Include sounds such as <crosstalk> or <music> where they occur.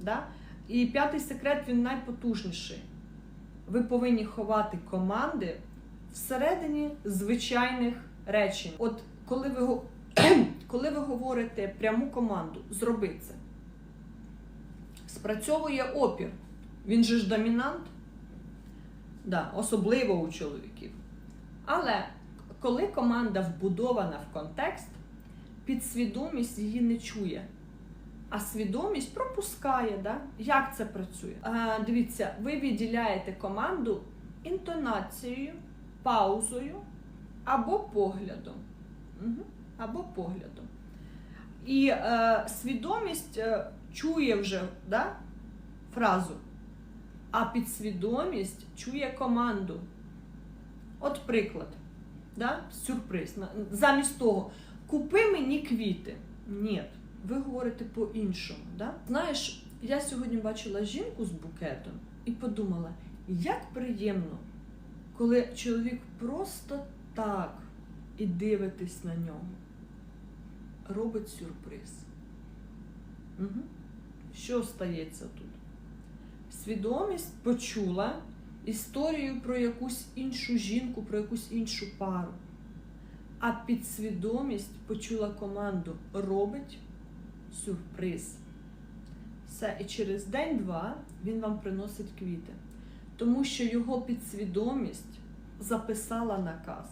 Да? І п'ятий секрет він найпотужніший. Ви повинні ховати команди всередині звичайних речень. От коли ви, <clears throat> коли ви говорите пряму команду, зроби це. Спрацьовує опір. Він же ж домінант, да, особливо у чоловіків. Але коли команда вбудована в контекст, підсвідомість її не чує. А свідомість пропускає, да? як це працює. А, дивіться, ви відділяєте команду інтонацією, паузою або поглядом. Угу. Або поглядом. І е, свідомість е, чує вже да, фразу, а підсвідомість чує команду. От приклад, да? сюрприз. Замість того, купи мені квіти. Ні, ви говорите по-іншому. Да? Знаєш, я сьогодні бачила жінку з букетом і подумала, як приємно, коли чоловік просто так і дивитесь на нього, робить сюрприз. Угу. Що стається тут? Свідомість почула історію про якусь іншу жінку, про якусь іншу пару. А підсвідомість почула команду робить сюрприз. Все, і через день-два він вам приносить квіти. Тому що його підсвідомість записала наказ.